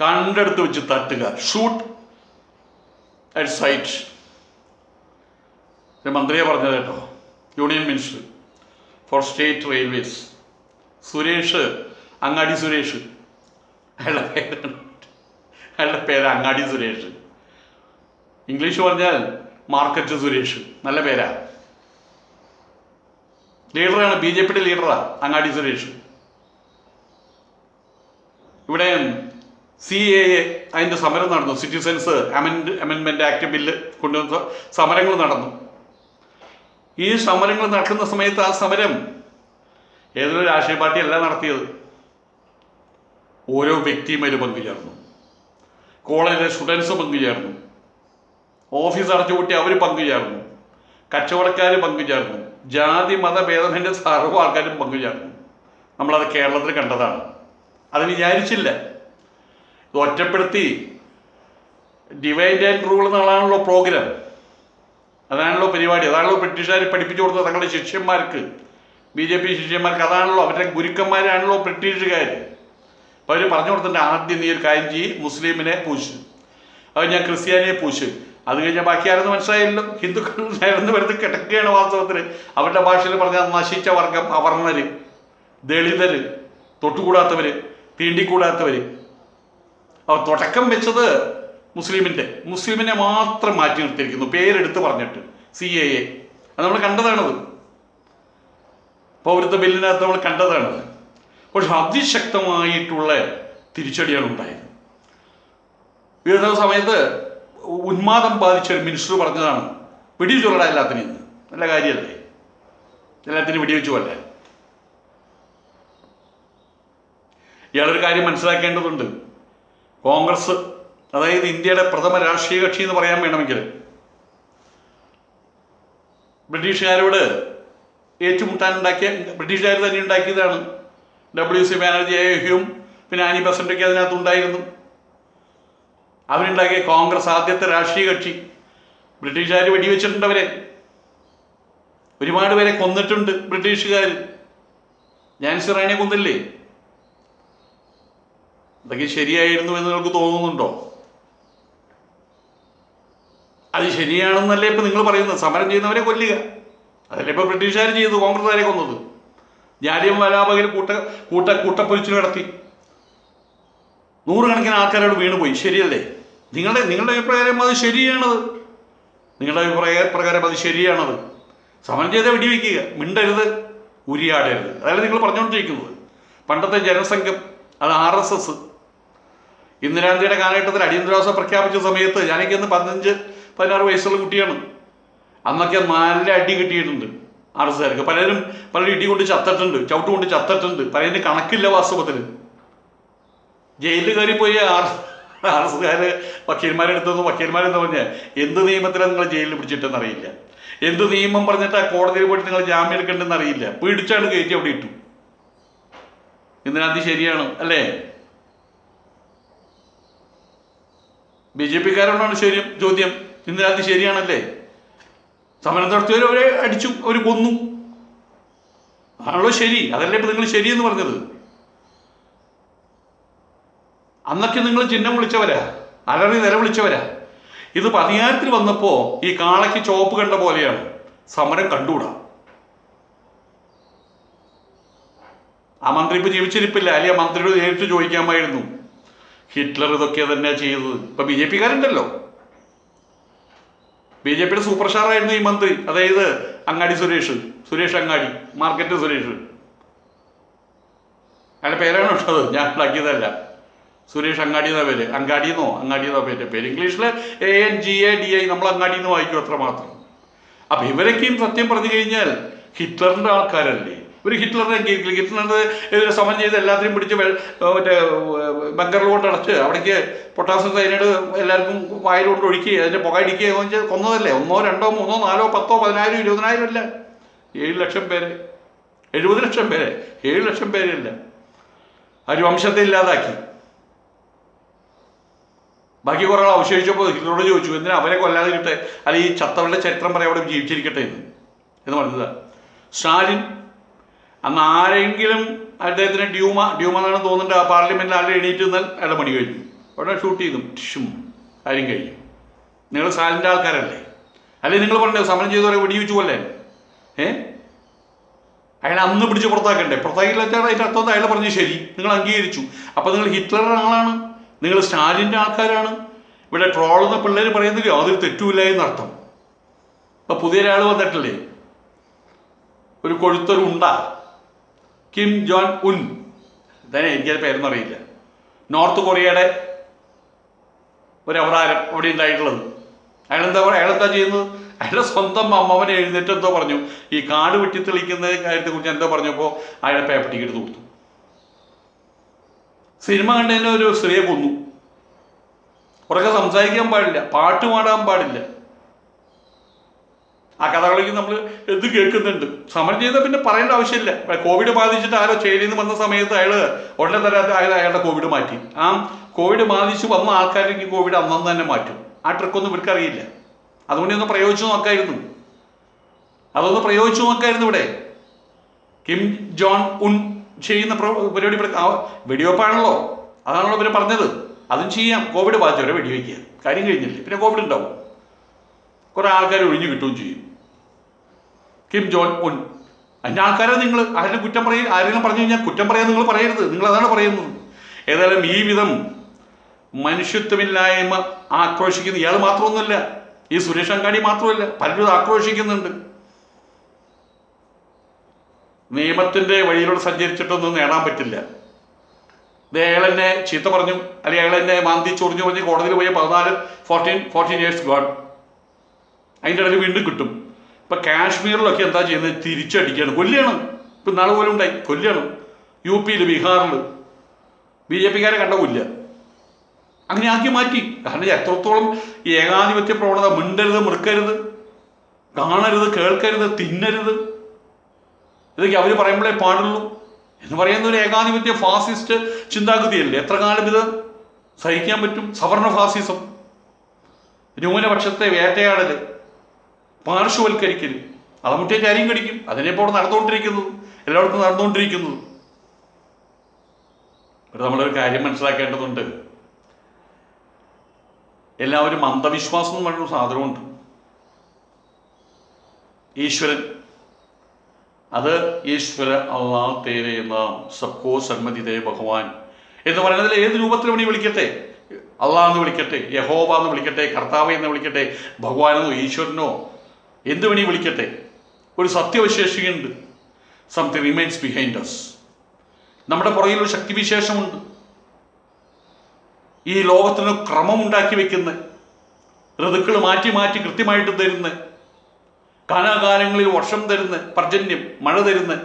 കണ്ടെടുത്ത് വെച്ച് തട്ടുക. Shoot at sight മന്ത്രിയെ പറഞ്ഞത് കേട്ടോ. Union minister for state railways Suresh Angadi Suresh. അയാളുടെ പേരാണ്. അയാളുടെ പേര് അങ്ങാടി സുരേഷ്. ഇംഗ്ലീഷ് പറഞ്ഞാൽ മാർക്കറ്റ് സുരേഷ്. നല്ല പേരാ. ലീഡറാണ് ബി ജെ പിയുടെ ലീഡറാ അങ്ങാടി സുരേഷ്. ഇവിടെ സി എ എ അതിന്റെ സമരം നടന്നു. സിറ്റിസൻസ് അമെൻഡ് അമെൻമെന്റ് ആക്ട് ബില്ല് കൊണ്ടുവന്ന സമരങ്ങൾ നടന്നു. ഈ സമരങ്ങൾ നടക്കുന്ന സമയത്ത് ആ സമരം ഏതൊരു രാഷ്ട്രീയ പാർട്ടിയല്ല നടത്തിയത്. ഓരോ വ്യക്തിയും അതിൽ പങ്കുചേർന്നു. കോളേജിലെ സ്റ്റുഡൻസ് പങ്കുചേർന്നു. ഓഫീസ് അടച്ചുപൂട്ടി അവർ പങ്കുചേർന്നു. കച്ചവടക്കാർ പങ്കുചേർന്നു. ജാതി മത ഭേദമെന്റെ സർവ ആൾക്കാരും പങ്കുചേർന്നു. നമ്മളത് കേരളത്തിൽ കണ്ടതാണ്. അത് വിചാരിച്ചില്ല. ഒറ്റപ്പെടുത്തി ഡിവൈഡ് ആൻഡ് റൂൾ എന്നുള്ളതാണല്ലോ പ്രോഗ്രാം. അതാണല്ലോ പരിപാടി. അതാണല്ലോ ബ്രിട്ടീഷുകാർ പഠിപ്പിച്ചു കൊടുത്തത് തങ്ങളുടെ ശിഷ്യന്മാർക്ക്. ബി ജെ പി ശിഷ്യന്മാർക്ക് അതാണല്ലോ അവരുടെ ഗുരുക്കന്മാരാണല്ലോ ബ്രിട്ടീഷുകാർ. അപ്പോൾ അവർ പറഞ്ഞു കൊടുത്തിട്ടുണ്ട് ആദ്യം നീ ഒരു കാര്യം ചെയ്യും മുസ്ലിമിനെ പൂശ്. അത് ഞാൻ ക്രിസ്ത്യാനിയെ പൂശ്. അത് കഴിഞ്ഞാൽ ബാക്കി ആരെന്ന് മനസ്സിലായല്ലോ ഹിന്ദുക്കൾ ആയിരുന്നു വരുന്നത് കിടക്കുകയാണ് വാസ്തവത്തിൽ അവരുടെ ഭാഷയിൽ പറഞ്ഞാൽ നശിച്ച വർഗം അവർണർ ദളിതർ തൊട്ടുകൂടാത്തവർ തീണ്ടിക്കൂടാത്തവര് അവർ തുടക്കം വെച്ചത് മുസ്ലിമിന്റെ മുസ്ലിമിനെ മാത്രം മാറ്റി നിർത്തിയിരിക്കുന്നു. പേരെടുത്ത് പറഞ്ഞിട്ട്. സി എ എ അത് നമ്മൾ കണ്ടതാണത് പൗരത്വ ബില്ലിനകത്ത് നമ്മൾ കണ്ടതാണ് പക്ഷെ അതിശക്തമായിട്ടുള്ള തിരിച്ചടിയാണ് ഉണ്ടായത്. വീഴുന്ന സമയത്ത് ഉന്മാദം ബാധിച്ച ഒരു മിനിസ്റ്റർ പറഞ്ഞതാണ് വെടിവെച്ചുള്ള എല്ലാത്തിനും നല്ല കാര്യമല്ലേ? എല്ലാത്തിനും വെടിവെച്ചു കൊല്ലാൻ ഇയാളൊരു കാര്യം മനസ്സിലാക്കേണ്ടതുണ്ട്. കോൺഗ്രസ് അതായത് ഇന്ത്യയുടെ പ്രഥമ രാഷ്ട്രീയ കക്ഷി എന്ന് പറയാൻ വേണമെങ്കിൽ. ബ്രിട്ടീഷുകാരോട് ഏറ്റുമുട്ടാനുണ്ടാക്കിയ ബ്രിട്ടീഷുകാർ തന്നെ ഉണ്ടാക്കിയതാണ്. ഡബ്ല്യു സി ബാനർജി ഹ്യൂം പിന്നെ ആനി ബസന്റൊക്കെ അതിനകത്ത് ഉണ്ടായിരുന്നു അവരുണ്ടാക്കിയ കോൺഗ്രസ് ആദ്യത്തെ രാഷ്ട്രീയ കക്ഷി. ബ്രിട്ടീഷുകാർ വെടിവെച്ചിട്ടുണ്ട് അവരെ. ഒരുപാട് പേരെ കൊന്നിട്ടുണ്ട് ബ്രിട്ടീഷുകാർ. ജാൻസി റാണിയെ കൊന്നില്ലേ? അതൊക്കെ ശരിയായിരുന്നു എന്ന് നിങ്ങൾക്ക് തോന്നുന്നുണ്ടോ? അത് ശരിയാണെന്നല്ലേ ഇപ്പൊ നിങ്ങൾ പറയുന്നത്. സമരം ചെയ്യുന്നവരെ കൊല്ലുക. അതല്ലേ ഇപ്പൊ ബ്രിട്ടീഷുകാർ ചെയ്തു കോൺഗ്രസ്സുകാരെ കൊന്നത്. ജാലിയം വലാപകയിൽ കൂട്ട കൂട്ട കൂട്ടപ്പൊലിച്ചു നടത്തി. നൂറുകണക്കിന് ആൾക്കാരോട് വീണുപോയി. ശരിയല്ലേ? നിങ്ങളുടെ നിങ്ങളുടെ അഭിപ്രായം അത് ശരിയാണത്. നിങ്ങളുടെ അഭിപ്രായ പ്രകാരം അത് ശരിയാണത്. സമരം ചെയ്താൽ വെടിവെക്കുക. മിണ്ടരുത്. ഉരിയാടരുത് അതല്ല നിങ്ങൾ പറഞ്ഞുകൊണ്ടിരിക്കുന്നത്. പണ്ടത്തെ ജനസംഘം അത് ആർ എസ് എസ് ഇന്ദിരാഗാന്ധിയുടെ കാലഘട്ടത്തിൽ അടിയന്തരാവസ്ഥ പ്രഖ്യാപിച്ച സമയത്ത് ഞാനൊക്കെ ഇന്ന് പതിനഞ്ച് പതിനാറ് വയസ്സുള്ള കുട്ടിയാണ്. അന്നൊക്കെ നല്ല അടി കിട്ടിയിട്ടുണ്ട് ആർ എസ് കാർക്ക് പലരും പലരും ഇടി കൊണ്ട് ചത്തിട്ടുണ്ട് ചവിട്ട് കൊണ്ട് ചത്തിട്ടുണ്ട്. പലതിന് കണക്കില്ല വാസ്തവത്തിൽ ജയിലിൽ കയറി പോയി ആർ ആർ എസ് കാര് വക്കീൽമാരെ അടുത്തൊന്ന് വക്കീൽമാരെന്ന് പറഞ്ഞാൽ എന്ത് നിയമത്തിലാണ് നിങ്ങൾ ജയിലിൽ പിടിച്ചിട്ടെന്ന് അറിയില്ല. എന്ത് നിയമം പറഞ്ഞിട്ട് ആ കോടതിയിൽ പോയിട്ട് നിങ്ങൾ ജാമ്യം എടുക്കേണ്ടെന്ന് അറിയില്ല. പിടിച്ചാണ് കയറ്റി അവിടെ ഇട്ടു. ഇന്ദിരാഗാന്ധി ശരിയാണ് അല്ലേ? ബി ജെ പിക്കാരോടാണ് ശരി ചോദ്യം. ഇന്ദിരാഗാന്ധി ശരിയാണല്ലേ? സമരം നടത്തിയവർ അവരെ അടിച്ചു അവർ കൊന്നു. ആണല്ലോ ശരി. അതല്ലേ ഇപ്പം നിങ്ങൾ ശരിയെന്ന് പറഞ്ഞത്? അന്നൊക്കെ നിങ്ങൾ ചിഹ്നം വിളിച്ചവരാ. അലറി നില വിളിച്ചവരാ. ഇത് പതിനായിരത്തിൽ വന്നപ്പോൾ ഈ കാളയ്ക്ക് ചോപ്പ് കണ്ട പോലെയാണ്. സമരം കണ്ടുകൂടാ. ആ മന്ത്രി ഇപ്പം ജീവിച്ചിരിപ്പില്ല. അല്ലെങ്കിൽ ആ മന്ത്രിയോട് നേരിട്ട് ചോദിക്കാമായിരുന്നു. ഹിറ്റ്ലർ ഇതൊക്കെ തന്നെ ചെയ്തത്. ഇപ്പൊ ബി ജെ പിക്കാരുണ്ടല്ലോ. ബി ജെ പിയുടെ സൂപ്പർ സ്റ്റാർ ആയിരുന്നു ഈ മന്ത്രി. അതായത് അങ്ങാടി സുരേഷ്. സുരേഷ് അങ്ങാടി. മാർക്കറ്റ് സുരേഷ്. അയാളുടെ പേരാണ് ഇട്ടത് ഞാൻ ഉണ്ടാക്കിയതല്ല. സുരേഷ് അങ്ങാടി എന്ന പേര്? അങ്ങാടി എന്നോ? അങ്ങാടി എന്നോ പേര്? പേര് ഇംഗ്ലീഷിൽ A N G A D I. നമ്മൾ അങ്ങാടി എന്ന് വായിക്കും അത്ര മാത്രം അപ്പൊ ഇവരൊക്കെയും സത്യം പറഞ്ഞു കഴിഞ്ഞാൽ ഹിറ്റ്ലറിന്റെ ആൾക്കാരല്ലേ? ഒരു ഹിറ്റ്ലറിനെ ഹിറ്റ്ലറിന്റെ എതിരെ സമരം ചെയ്ത് എല്ലാത്തിനും പിടിച്ച് മറ്റേ ബങ്കറിൽ കൊണ്ട് അടച്ച്. അവിടേക്ക് പൊട്ടാസ്യം സൈനൈഡ് എല്ലാവർക്കും വായിലോട്ട് ഒഴുക്കി അതിന്റെ പുക അടിക്കുക എന്ന് വെച്ചാൽ കൊന്നതല്ലേ? ഒന്നോ രണ്ടോ മൂന്നോ നാലോ പത്തോ പതിനായിരം ഇരുപതിനായിരം അല്ല. ഏഴ് ലക്ഷം പേരെ. എഴുപത് ലക്ഷം പേരെ. ഏഴ് ലക്ഷം പേരല്ല ഒരു വംശത്തെ ഇല്ലാതാക്കി. ബാക്കി കുറെ ആൾ അവശേഷിച്ചപ്പോൾ ഹിറ്റ്ലറോട് ചോദിച്ചു എന്തിനാ അവരെ കൊല്ലാതിരിട്ടെ അല്ലെങ്കിൽ ഈ ചത്തവരുടെ ചരിത്രം പറയാം അവിടെ ജീവിച്ചിരിക്കട്ടെ എന്ന്. എന്ന് പറഞ്ഞത്. സ്റ്റാലിൻ അന്ന് ആരെങ്കിലും അദ്ദേഹത്തിന് ഡ്യൂമ ഡ്യൂമ എന്നാണ് തോന്നുന്നുണ്ട്. ആ പാർലമെന്റിൽ ആരുടെ എണീറ്റ് നിന്നാൽ അയാളുടെ പണി കഴിഞ്ഞു. ഉടനെ ഷൂട്ട് ചെയ്തു. ടിഷും കാര്യം കഴിഞ്ഞു. നിങ്ങൾ സാലിന്റെ ആൾക്കാരല്ലേ? അല്ലെ നിങ്ങൾ പറഞ്ഞേ സമരം ചെയ്തവരെ വെടിവെച്ചു കൊല്ലേ ഏ? അയാളെ അന്ന് പിടിച്ച് പുറത്താക്കണ്ടേ? അതിന്റെ അർത്ഥം അയാളെ പറഞ്ഞു ശരി. നിങ്ങൾ അംഗീകരിച്ചു. അപ്പോൾ നിങ്ങൾ ഹിറ്റ്ലറുടെ ആളാണ്. നിങ്ങൾ സ്റ്റാലിന്റെ ആൾക്കാരാണ്. ഇവിടെ ട്രോളെന്ന പിള്ളേർ പറയുന്നില്ല യാതൊരു തെറ്റുമില്ല എന്നർത്ഥം. അപ്പം പുതിയൊരാൾ വന്നിട്ടില്ലേ? ഒരു കൊഴുത്തൊരു ഉണ്ട. കിം ജോൺ ഉൻ തന്നെ എനിക്കത് പേരൊന്നും അറിയില്ല. നോർത്ത് കൊറിയയുടെ ഒരു അവതാരം അവിടെ ഉണ്ടായിട്ടുള്ളത്. അയാളെന്താ പറയുക അയാളെന്താ ചെയ്യുന്നത്? അയാളുടെ സ്വന്തം അമ്മവനെ എഴുന്നേറ്റ് എന്തോ പറഞ്ഞു. ഈ കാട് വെട്ടി തെളിക്കുന്ന കാര്യത്തെ കുറിച്ച് എന്തോ പറഞ്ഞപ്പോൾ അയാളെ പേപ്പറ്റിക്ക് എടുത്ത് കൊടുത്തു. സിനിമ കണ്ടതിന് ഒരു സ്ത്രീയെ കൊന്നു. ഉറക്കെ സംസാരിക്കാൻ പാടില്ല. പാട്ട് പാടാൻ പാടില്ല. ആ കഥകളിക്ക് നമ്മൾ എന്ത് കേൾക്കുന്നുണ്ട്. സമരം ചെയ്താൽ പിന്നെ പറയേണ്ട ആവശ്യമില്ല. കോവിഡ് ബാധിച്ചിട്ട് ആരോ ചേരിയിൽ നിന്ന് വന്ന സമയത്ത് അയാൾ ഉടനെ അത് അയാൾ അയാളുടെ കോവിഡ് മാറ്റി. ആ കോവിഡ് ബാധിച്ച് വന്ന ആൾക്കാരിലേക്ക് കോവിഡ് അന്നന്ന് തന്നെ മാറ്റും. ആ ട്രിക്കൊന്നും ഇവർക്ക് അറിയില്ല. അതുകൊണ്ട് ഒന്ന് പ്രയോഗിച്ചു നോക്കായിരുന്നു. അതൊന്ന് പ്രയോഗിച്ചു നോക്കായിരുന്നു ഇവിടെ. കിം ജോൺ ഉൻ ചെയ്യുന്ന പ്ര- പരിപാടി വെടിവെപ്പാണല്ലോ അതാണല്ലോ ഇവർ പറഞ്ഞത്. അതും ചെയ്യാം. കോവിഡ് ബാധിച്ചവരെ വെടിവെക്കുക. കാര്യം കഴിഞ്ഞില്ലേ. പിന്നെ കോവിഡ് ഉണ്ടാവും. കുറെ ആൾക്കാർ ഒഴിഞ്ഞു കിട്ടുകയും ചെയ്യും. Kim Jong Un. അതിന്റെ ആൾക്കാരെ നിങ്ങൾ ആരെങ്കിലും കുറ്റം പറയും ആരെങ്കിലും പറഞ്ഞു കഴിഞ്ഞാൽ കുറ്റം പറയാൻ നിങ്ങൾ പറയരുത്. നിങ്ങൾ അതാണ് പറയുന്നത്. ഏതായാലും ഈ വിധം മനുഷ്യത്വമില്ലായ്മ ആക്രോശിക്കുന്ന ഇയാൾ മാത്രമൊന്നുമല്ല ഈ സുരേഷ് അങ്കാടി മാത്രമല്ല പലരും ആക്രോശിക്കുന്നുണ്ട്. നിയമത്തിന്റെ വഴിയിലൂടെ സഞ്ചരിച്ചിട്ടൊന്നും നേടാൻ പറ്റില്ല. ഇത് എന്നെ ചീത്ത പറഞ്ഞു അല്ലെങ്കിൽ അയാൾ എന്നെ മാന്തി ചൊറിഞ്ഞു പറഞ്ഞ് കോടതിയിൽ പോയ പതിനാല് ഫോർട്ടീൻ ഫോർട്ടീൻ ഇയേഴ്സ് ഗോഡ് അതിന്റെ ഇടയിൽ വീണ്ടും കിട്ടും. ഇപ്പൊ കാശ്മീരിലൊക്കെ എന്താ ചെയ്യുന്നത്? തിരിച്ചടിക്കുകയാണ് കൊല്ലുകയാണ്. ഇപ്പൊ നാളെ പോലും ഉണ്ടായി. കൊല്ലുകയാണ്. യു പിയിൽ ബീഹാറിൽ ബി ജെ പിക്കാരെ കണ്ട കൊല്ലുക. അങ്ങനെ ആക്കി മാറ്റി. കാരണം എത്രത്തോളം ഈ ഏകാധിപത്യ പ്രവണത മിണ്ടരുത് മൃക്കരുത് കാണരുത് കേൾക്കരുത് തിന്നരുത്. ഇതൊക്കെ അവർ പറയുമ്പോഴേ പാടുള്ളൂ. എന്ന് പറയുന്ന ഒരു ഏകാധിപത്യ ഫാസിസ്റ്റ് ചിന്താഗതിയല്ലേ? എത്ര കാലം ഇത് സഹിക്കാൻ പറ്റും? സവർണ ഫാസിസം. ന്യൂനപക്ഷത്തെ വേട്ടയാടൽ. പാർശ്വവൽക്കരിക്കൽ. അളമുട്ടിയ കാര്യം കടിക്കും. അതിനെ ഇപ്പോൾ നടന്നുകൊണ്ടിരിക്കുന്നത് എല്ലായിടത്തും നടന്നുകൊണ്ടിരിക്കുന്നത് ഇവിടെ നമ്മളൊരു കാര്യം മനസ്സിലാക്കേണ്ടതുണ്ട്. എല്ലാവരും അന്ധവിശ്വാസം എന്ന് പറയുന്ന സാധനമുണ്ട്. ഈശ്വരൻ. അത് ഈശ്വര അള്ളാ തേരെ നാം സബ്കോ സന്മതിതേ ഭഗവാൻ എന്ന് പറയുന്നതിൽ ഏത് രൂപത്തിൽ വേണി വിളിക്കട്ടെ? അള്ളാഹ് എന്ന് വിളിക്കട്ടെ യഹോബ എന്ന് വിളിക്കട്ടെ കർത്താവ് എന്ന് വിളിക്കട്ടെ ഭഗവാനെന്നോ ഈശ്വരനോ എന്ത് വേണി വിളിക്കട്ടെ. ഒരു സത്യവിശേഷിയുണ്ട്. സംതിങ് റിമെയിൻസ് ബിഹൈൻഡ് അസ് നമ്മുടെ പുറകിൽ ഒരു ശക്തിവിശേഷമുണ്ട്. ഈ ലോകത്തിന് ക്രമം ഉണ്ടാക്കി വെക്കുന്ന ഋതുക്കൾ മാറ്റി മാറ്റി കൃത്യമായിട്ട് തരുന്ന കാലാകാലങ്ങളിൽ വർഷം തരുന്ന പർജന്യം മഴ തരുന്ന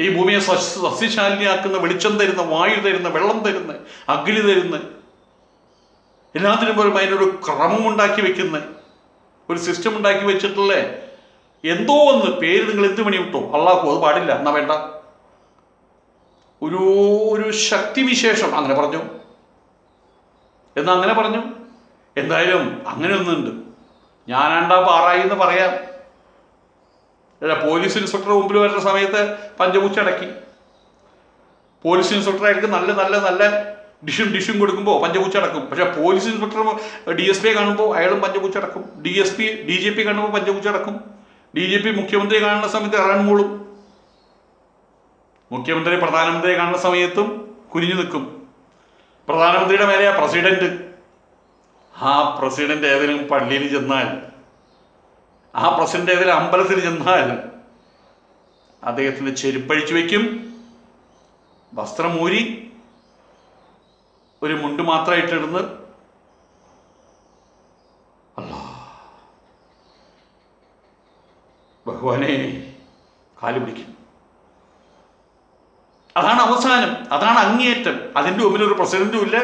ഈ ഭൂമിയെ സസ്യ- സസ്യശാലിനിയാക്കുന്ന വെളിച്ചം തരുന്ന വായു തരുന്ന വെള്ളം തരുന്ന അഗ്നി തരുന്ന എല്ലാത്തിനും പോലും അതിനൊരു ക്രമമുണ്ടാക്കി വെക്കുന്ന ഒരു സിസ്റ്റം ഉണ്ടാക്കി വെച്ചിട്ടുള്ള. എന്തോ ഒന്ന് പേര് നിങ്ങൾ എന്ത് പണി വിട്ടോ? അള്ളാഹു അത് പാടില്ല. എന്നാ വേണ്ട? ഒരു ഒരു ശക്തിവിശേഷം അങ്ങനെ പറഞ്ഞു. എന്നാ അങ്ങനെ പറഞ്ഞു? എന്തായാലും അങ്ങനെ ഒന്നുണ്ട്. ഞാനാണ്ടാ പാറായി എന്ന് പറയാം. പോലീസ് ഇൻസ്പെക്ടർ മുമ്പിൽ വരുന്ന സമയത്ത് പഞ്ചപൂച്ച അടക്കി. പോലീസ് ഇൻസ്പെക്ടർ ആയിരിക്കും നല്ല നല്ല നല്ല ഡിഷും ഡിഷും കൊടുക്കുമ്പോൾ പഞ്ചപൂച്ച അടക്കും. പക്ഷെ പോലീസ് ഇൻസ്പെക്ടർ ഡി എസ് പിയെ കാണുമ്പോൾ അയാളും പഞ്ചപൂച്ച അടക്കും. D S P D G P കാണുമ്പോൾ പഞ്ചപൂച്ച അടക്കും. ഡി ജി പി മുഖ്യമന്ത്രിയെ കാണുന്ന സമയത്ത് ഇറാൻ മൂളും. മുഖ്യമന്ത്രി പ്രധാനമന്ത്രിയെ കാണുന്ന സമയത്തും കുനിഞ്ഞു നിൽക്കും. പ്രധാനമന്ത്രിയുടെ മേലെയാ പ്രസിഡന്റ്. ആ പ്രസിഡന്റ് ഏതെങ്കിലും പള്ളിയിൽ ചെന്നാൽ ആ പ്രസിഡന്റ് ഏതെങ്കിലും അമ്പലത്തിൽ ചെന്നാൽ അദ്ദേഹത്തിന്റെ ചെരുപ്പഴിച്ചു വെക്കും വസ്ത്രം ഊരി ഒരു മുണ്ട് മാത്രമായിട്ട് ഇടുന്നത് ഭഗവാനെ കാൽ പിടിക്കും. അതാണ് അവസാനം അതാണ് അങ്ങേയറ്റം. അതിന്റെ മുമ്പിൽ ഒരു പ്രസിഡന്റും ഇല്ല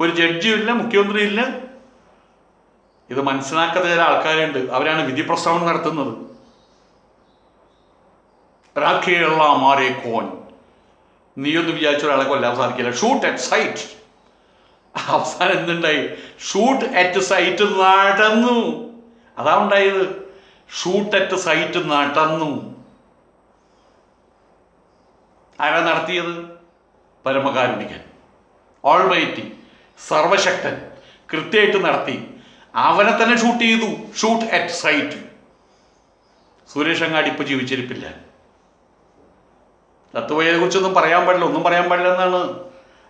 ഒരു ജഡ്ജിയും ഇല്ല മുഖ്യമന്ത്രിയും ഇല്ല. ഇത് മനസ്സിലാക്കാത്ത ചില ആൾക്കാരുണ്ട്. അവരാണ് വിധി പ്രസ്താവന നടത്തുന്നത്. രാഖിയുള്ള മാരെ കോൻ. നീയൊന്ന് വിചാരിച്ച ഒരാളെ കൊല്ലാൻ സാധിക്കില്ല. ഷൂട്ട് അറ്റ് സൈറ്റ് അവസാനം എന്തുണ്ടായി? ഷൂട്ട് അറ്റ് സൈറ്റ് നടന്നു. അതാ ഉണ്ടായത്. ഷൂട്ട് അറ്റ് സൈറ്റ് നടന്നു. ആരാ നടത്തിയത്? പരമകാരുണികൻ. ഓൾമൈറ്റി സർവശക്തൻ കൃത്യമായിട്ട് നടത്തി. അവനെ തന്നെ ഷൂട്ട് ചെയ്തു. ഷൂട്ട് അറ്റ് സൈറ്റ് സുരേഷ് അങ്ങാടി ഇപ്പോൾ ജീവിച്ചിരിപ്പില്ല. തത്വയെ കുറിച്ചൊന്നും പറയാൻ പാടില്ല ഒന്നും പറയാൻ പാടില്ല എന്നാണ്.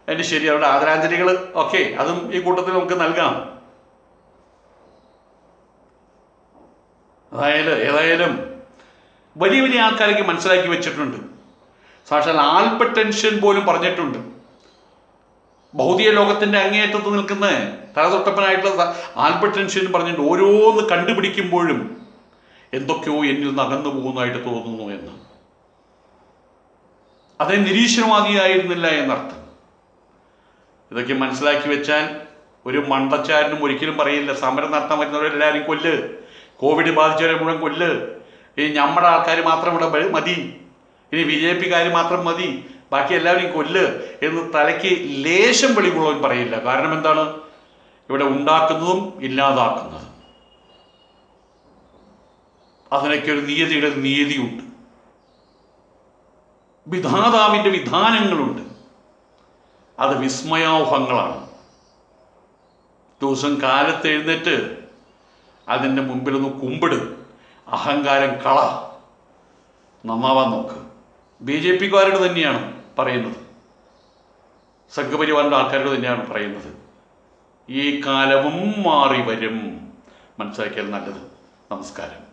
അതിന്റെ ശരി അവരുടെ ആദരാഞ്ജലികൾ ഓക്കെ അതും ഈ കൂട്ടത്തിൽ നമുക്ക് നൽകാം. അതായത് ഏതായാലും വലിയ വലിയ ആൾക്കാരൊക്കെ മനസ്സിലാക്കി വെച്ചിട്ടുണ്ട്. സാക്ഷാൽ ആൽപ്പ ടെൻഷൻ പോലും പറഞ്ഞിട്ടുണ്ട്. ഭൗതിക ലോകത്തിന്റെ അങ്ങേയറ്റത്ത് നിൽക്കുന്ന തലതൊട്ടപ്പനായിട്ടുള്ള ആൽപ്പ ടെൻഷൻ പറഞ്ഞിട്ടുണ്ട് ഓരോന്ന് കണ്ടുപിടിക്കുമ്പോഴും എന്തൊക്കെയോ എന്നിൽ നിന്ന് അകന്നു പോകുന്നതായിട്ട് തോന്നുന്നു എന്ന്. അതേ നിരീശ്വരവാദിയായിരുന്നില്ല എന്നർത്ഥം. ഇതൊക്കെ മനസ്സിലാക്കി വെച്ചാൽ ഒരു മണ്ടച്ചാരനും ഒരിക്കലും പറയില്ല. സമരം നടത്താൻ പറ്റുന്നവരെല്ലാവരും കൊല്ല്. കോവിഡ് ബാധിച്ചവരെ മുഴുവൻ കൊല്ല്. ഇനി നമ്മുടെ ആൾക്കാർ മാത്രം ഇവിടെ മതി. ഇനി ബി ജെ പിക്കാർ മാത്രം മതി. ബാക്കി എല്ലാവരെയും കൊല്ല് എന്ന് തലയ്ക്ക് ലേശം വെളിവുള്ളവൻ പറയില്ല. കാരണം എന്താണ്? ഇവിടെ ഉണ്ടാക്കുന്നതും ഇല്ലാതാക്കുന്നതും. അതിനൊക്കെ ഒരു നിയതിയുടെ നിയതിയുണ്ട്. വിധാതാവിന്റെ വിധാനങ്ങളുണ്ട്. അത് വിസ്മയോഹങ്ങളാണ് ദിവസം കാലത്ത് എഴുന്നേറ്റ് അതിന്റെ മുമ്പിലൊന്ന് കുമ്പിട്. അഹങ്കാരം കള. നന്നാവാൻ നോക്ക്. ബി ജെ പിക്കാരോട് തന്നെയാണ് പറയുന്നത്. സംഘപരിവാറിന്റെ ആൾക്കാരോട് തന്നെയാണ് പറയുന്നത്. ഈ കാലവും മാറി വരും. മനസ്സിലാക്കിയാൽ നല്ലത്. നമസ്കാരം.